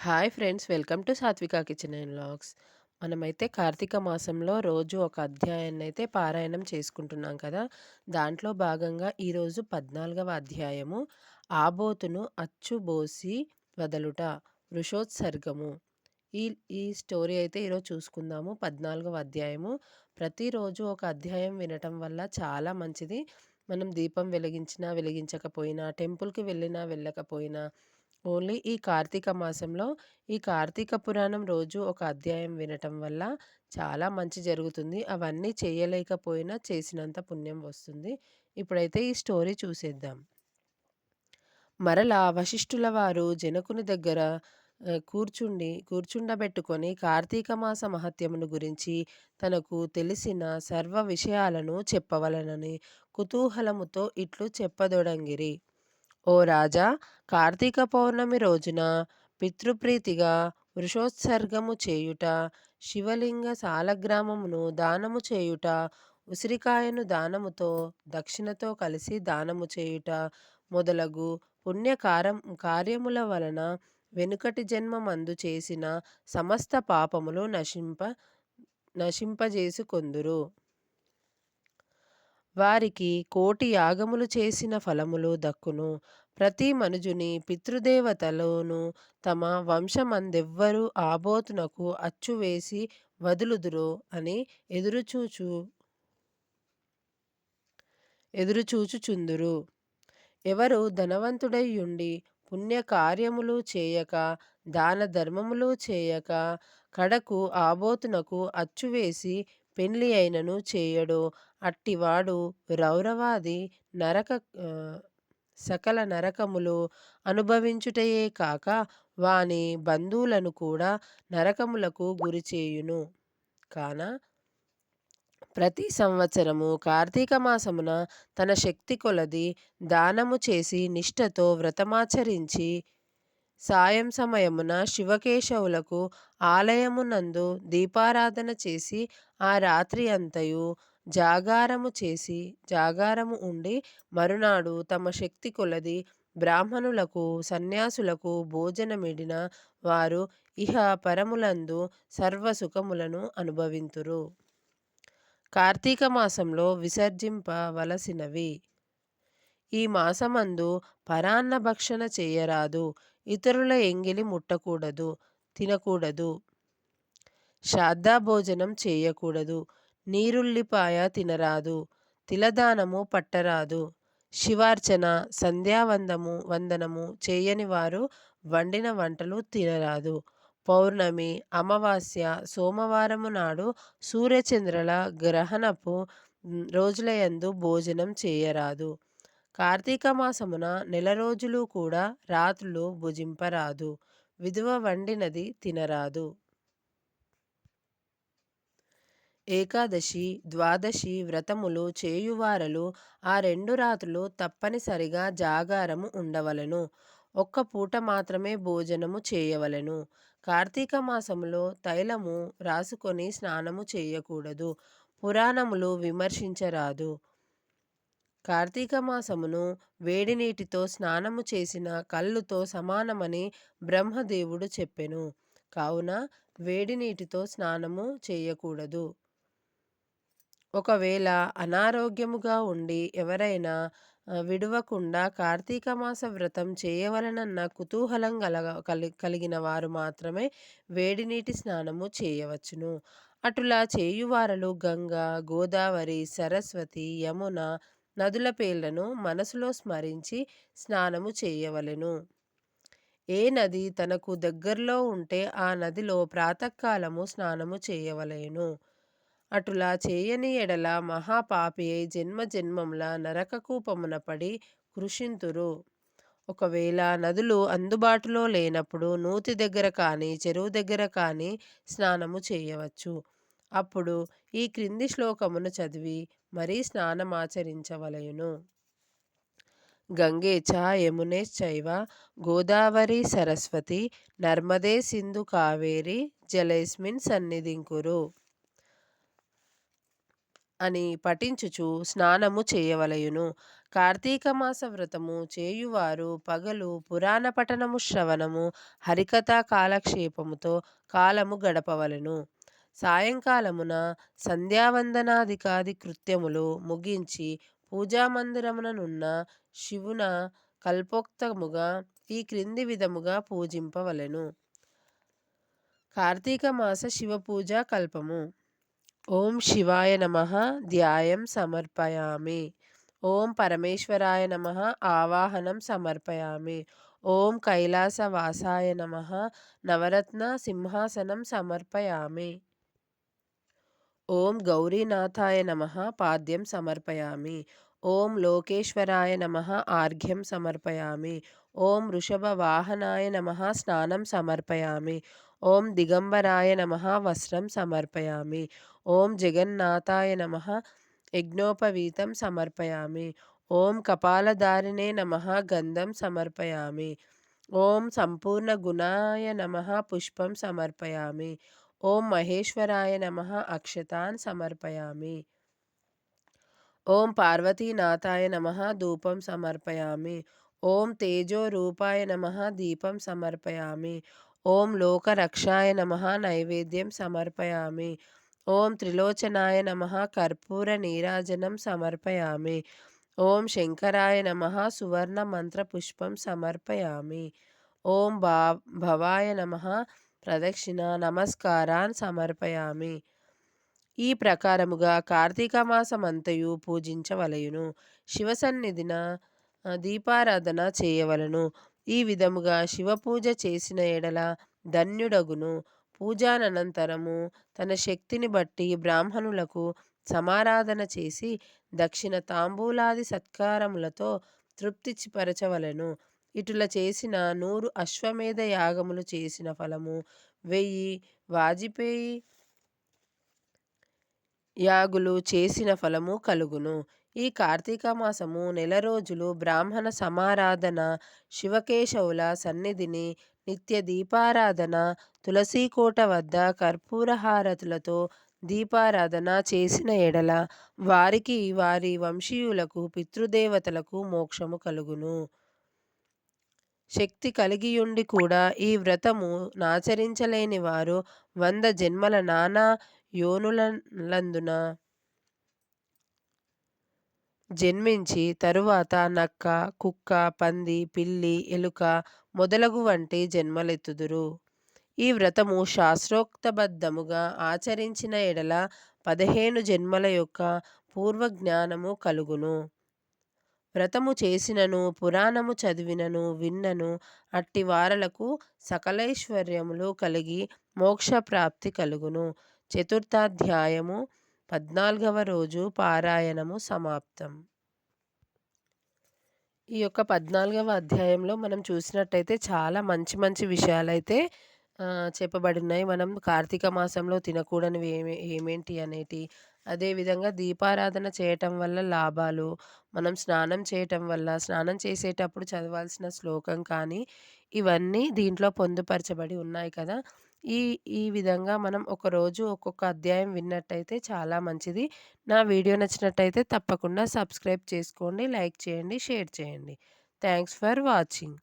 Hi friends welcome to Satvika kitchen and logs మనమైతే కార్తీక మాసంలో రోజు ఒక అధ్యాయాన్ని అయితే పారాయణం చేసుకుంటున్నాం కదా. దాంట్లో భాగంగా ఈరోజు పద్నాలుగవ అధ్యాయము. ఆబోతును అచ్చుబోసి వదలుట వృషోత్సర్గము. ఈ ఈ స్టోరీ అయితే ఈరోజు చూసుకుందాము. పద్నాలుగవ అధ్యాయము. ప్రతిరోజు ఒక అధ్యాయం వినటం వల్ల చాలా మంచిది. మనం దీపం వెలిగించినా వెలిగించకపోయినా టెంపుల్కి వెళ్ళినా వెళ్ళకపోయినా ఓన్లీ ఈ కార్తీక మాసంలో ఈ కార్తీక పురాణం రోజు ఒక అధ్యాయం వినటం వల్ల చాలా మంచి జరుగుతుంది. అవన్నీ చేయలేకపోయినా చేసినంత పుణ్యం వస్తుంది. ఇప్పుడైతే ఈ స్టోరీ చూసేద్దాం. మరలా వశిష్ఠుల వారు జనకుని దగ్గర కూర్చుండి కూర్చుండబెట్టుకొని కార్తీక మాస మహత్యమును గురించి తనకు తెలిసిన సర్వ విషయాలను చెప్పవలనని కుతూహలముతో ఇట్లు చెప్పదొడంగిరి. ఓ రాజా కార్తీక పౌర్ణమి రోజున పితృప్రీతిగా వృషోత్సర్గము చేయుట శివలింగ సాలగ్రామమును దానము చేయుట ఉసిరికాయను దానముతో దక్షిణతో కలిసి దానము చేయుట మొదలగు పుణ్యకారం కార్యముల వలన వెనుకటి జన్మ మందు చేసిన సమస్త పాపములు నశింప నశింపజేసుకొందురు. వారికి కోటి యాగములు చేసిన ఫలములు దక్కును. ప్రతి మనుజుని పితృదేవతలోను తమ వంశమందెవ్వరూ ఆబోతునకు అచ్చువేసి వదులుదురు అని ఎదురుచూచు ఎదురుచూచుచుందురు. ఎవరు ధనవంతుడయ్యుండి పుణ్యకార్యములు చేయక దాన ధర్మములు చేయక కడకు ఆబోతునకు అచ్చువేసి పెండ్లి అయినను చేయడు. అట్టివాడు రౌరవాది నరక సకల నరకములు అనుభవించుటయే కాక వాని బంధువులను కూడా నరకములకు గురిచేయును కాన ప్రతి సంవత్సరము కార్తీక మాసమున తన శక్తి కొలది దానము చేసి నిష్ఠతో వ్రతమాచరించి సాయం సమయమున శివకేశవులకు ఆలయమునందు దీపారాధన చేసి ఆ రాత్రి అంతయు జాగారము చేసి జాగారము ఉండి మరునాడు తమ శక్తి కొలది బ్రాహ్మణులకు సన్యాసులకు భోజనమిడిన వారు ఇహ పరములందు సర్వసుఖములను అనుభవింతురు. కార్తీక మాసంలో విసర్జింపవలసినవి. ఈ మాసమందు పరాన్న భక్షణ చేయరాదు. ఇతరుల ఎంగిలి ముట్టకూడదు తినకూడదు. భోజనం చేయకూడదు. నీరుల్లిపాయ తినరాదు. తిలదానము పట్టరాదు. శివార్చన సంధ్యావందము వందనము చేయని వారు వండిన వంటలు తినరాదు. పౌర్ణమి అమావాస్య సోమవారము నాడు సూర్యచంద్రుల గ్రహణపు రోజులయందు భోజనం చేయరాదు. కార్తీక మాసమున నెల రోజులు కూడా రాత్రులు భుజింపరాదు. విధువ వండినది తినరాదు. ఏకాదశి ద్వాదశి వ్రతములు చేయువారలు ఆ రెండు రాత్రులు తప్పనిసరిగా జాగారము ఉండవలను. ఒక్క పూట మాత్రమే భోజనము చేయవలను. కార్తీక మాసములో తైలము రాసుకొని స్నానము చేయకూడదు. పురాణములు విమర్శించరాదు. కార్తీక మాసమును వేడి నీటితో స్నానము చేసిన కళ్ళుతో సమానమని బ్రహ్మదేవుడు చెప్పెను. కావున వేడి నీటితో స్నానము చేయకూడదు. ఒకవేళ అనారోగ్యముగా ఉండి ఎవరైనా విడవకుండా కార్తీక మాస వ్రతం చేయవలనన్న కుతూహలం కలగ కలి కలిగిన వారు మాత్రమే వేడి నీటి స్నానము చేయవచ్చును. అటులా చేయువారలు గంగా గోదావరి సరస్వతి యమున నదుల పేర్లను మనసులో స్మరించి స్నానము చేయవలెను. ఏ నది తనకు దగ్గరలో ఉంటే ఆ నదిలో ప్రాతకాలము స్నానము చేయవలెను. అటులా చేయని ఎడల మహాపాపి అయి జన్మ జన్మముల నరకకూపమున పడి కృషింతురు. ఒకవేళ నదులు అందుబాటులో లేనప్పుడు నూతి దగ్గర కానీ చెరువు దగ్గర కానీ స్నానము చేయవచ్చు. అప్పుడు ఈ క్రింది శ్లోకమును చదివి మరీ స్నానమాచరించవలయును గంగే చ యమునే చైవ గోదావరి సరస్వతి నర్మదే సింధు కావేరి జలైస్మిన్ సన్నిధింకురు అని పఠించుచు స్నానము చేయవలయును కార్తీక మాస వ్రతము చేయువారు పగలు పురాణ పఠనము శ్రవణము హరికథా కాలక్షేపముతో కాలము గడపవలెను. సాయంకాలమున సంధ్యావందనాదికాది కృత్యములు ముగించి పూజామందిరముననున్న శివున కల్పోక్తముగా ఈ క్రింది విధముగా పూజింపవలెను. కార్తీక మాస శివ పూజ కల్పము. ఓం శివాయ నమ ధ్యాయం సమర్పయామి. ఓం పరమేశ్వరాయ నమ ఆవాహనం సమర్పయామి. ఓం కైలాసవాసాయ నమ నవరత్న సింహాసనం సమర్పయామి. ఓం గౌరీనాథాయ నమ పాద్యం సమర్పయామి ఓం లోకేశ్వరాయ నమ ఆర్ఘ్యం సమర్పయామి ఓం వృషభవాహనాయ నమ స్నానం సమర్పయామి ఓం దిగంబరాయ నమ వస్త్రం సమర్పయామి ఓం జగన్నాథాయ నమ యజ్ఞోపవీతం సమర్పయామి ఓం కపాలధారిణే నమ గంధం సమర్పయామి ఓం సంపూర్ణ గుణాయ నమ పుష్పం సమర్పయామి ఓం మహేశ్వరాయ నమ అక్షతాన్ సమర్పయామి. ఓం పార్వతీనాథాయ నమ ధూపం సమర్పయామి. ఓం తేజోరూపాయ నమ దీపం సమర్పయామి. ఓం లోకరక్షాయ నమ నైవేద్యం సమర్పయామి. ఓం త్రిలోచనాయ నమ కర్పూర నీరాజనం సమర్పయామి. ఓం శంకరాయ నమ సువర్ణ మంత్రపుష్పం సమర్పయామి. ఓం భా భవాయ నమ ప్రదక్షిణ నమస్కారాన్ సమర్పయామి. ఈ ప్రకారముగా కార్తీక మాసమంతయు పూజించవలయును. శివసన్నిధిన దీపారాధన చేయవలను. ఈ విధముగా శివపూజ చేసిన ఎడల ధన్యుడగును. పూజానంతరము తన శక్తిని బట్టి బ్రాహ్మణులకు సమారాధన చేసి దక్షిణ తాంబూలాది సత్కారములతో తృప్తిపరచవలెను ఇటుల చేసిన నూరు అశ్వమేధ యాగములు చేసిన ఫలము. వెయ్యి వాజిపేయి యాగులు చేసిన ఫలము కలుగును. ఈ కార్తీక మాసము నెల రోజులు బ్రాహ్మణ సమారాధన శివకేశవుల సన్నిధిని నిత్య దీపారాధన తులసీకోట వద్ద కర్పూర హారతులతో దీపారాధన చేసిన ఎడల వారికి వారి వంశీయులకు పితృదేవతలకు మోక్షము కలుగును. శక్తి కలిగియుండి కూడా ఈ వ్రతము నాచరించలేని వారు వంద జన్మల నానా యోనులందున జన్మించి తరువాత నక్క కుక్క పంది పిల్లి ఎలుక మొదలగు వంటి జన్మలెత్తుదురు. ఈ వ్రతము శాస్త్రోక్తబద్ధముగా ఆచరించిన ఎడల పదిహేను జన్మల యొక్క పూర్వజ్ఞానము కలుగును. వ్రతము చేసినను పురాణము చదివినను విన్నను అట్టి వారలకు సకలైశ్వర్యములు కలిగి మోక్షప్రాప్తి కలుగును. చతుర్థాధ్యాయము పద్నాలుగవ రోజు పారాయణము సమాప్తం. ఈ యొక్క పద్నాలుగవ అధ్యాయంలో మనం చూసినట్టయితే చాలా మంచి మంచి విషయాలైతే చెప్పబడినాయి. మనం కార్తీక మాసంలో తినకూడనివి ఏమి ఏమేంటి అనేటి. అదేవిధంగా దీపారాధన చేయటం వల్ల లాభాలు మనం స్నానం చేయటం వల్ల స్నానం చేసేటప్పుడు చదవాల్సిన శ్లోకం కానీ ఇవన్నీ దీంట్లో పొందుపరచబడి ఉన్నాయి కదా. ఈ ఈ విధంగా మనం ఒకరోజు ఒక్కొక్క అధ్యాయం విన్నట్టయితే చాలా మంచిది. నా వీడియో నచ్చినట్టయితే తప్పకుండా సబ్స్క్రైబ్ చేసుకోండి లైక్ చేయండి షేర్ చేయండి. Thanks for watching.